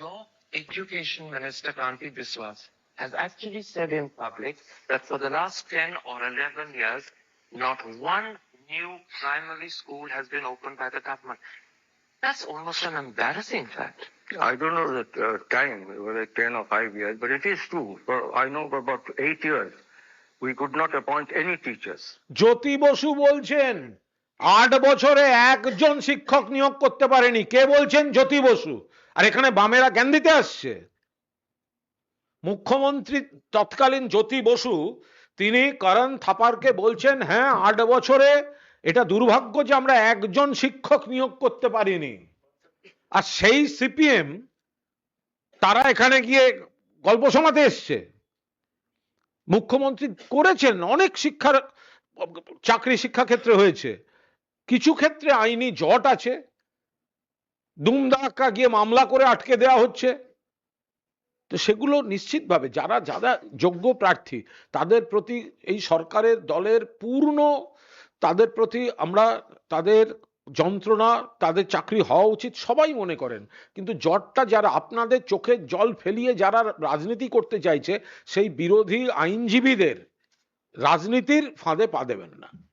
Your education minister, Kanti Biswas, has actually said in public that for the last 10 or 11 years, not one new primary school has been opened by the government. That's almost an embarrassing fact. I don't know the uh, time, whether 10 or 5 years, but it is true. For, I know for about 8 years, we could not appoint any teachers. Jyoti Basu বলছেন আট বছরে একজন শিক্ষক নিয়োগ করতে পারেনি কে বলছেন জ্যোতি বসু আর এখানে বামেরা জ্ঞান দিতে আসছে। মুখ্যমন্ত্রী তৎকালীন জ্যোতি বসু, তিনি করণ থাপারকে বলছেন হ্যাঁ আট বছরে এটা দুর্ভাগ্য যে আমরা একজন শিক্ষক নিয়োগ করতে পারিনি। আর সেই সিপিএম, তারা এখানে গিয়ে গল্প শোনাতে এসছে। মুখ্যমন্ত্রী করেছেন, অনেক শিক্ষার, চাকরি শিক্ষা ক্ষেত্রে হয়েছে। কিছু ক্ষেত্রে আইনি জট আছে দুমদাক্কা গিয়ে মামলা করে আটকে দেওয়া হচ্ছে। তো সেগুলো নিশ্চিতভাবে যারা যারা যোগ্য প্রার্থী, তাদের প্রতি এই সরকারের দলের পূর্ণ, তাদের প্রতি আমরা, তাদের যন্ত্রণা, তাদের চাকরি হওয়া উচিত সবাই মনে করেন। কিন্তু জটটা যারা আপনাদের চোখে জল ফেলিয়ে যারা রাজনীতি করতে চাইছে, সেই বিরোধী আইনজীবীদের রাজনীতির ফাঁদে পা দেবেন না।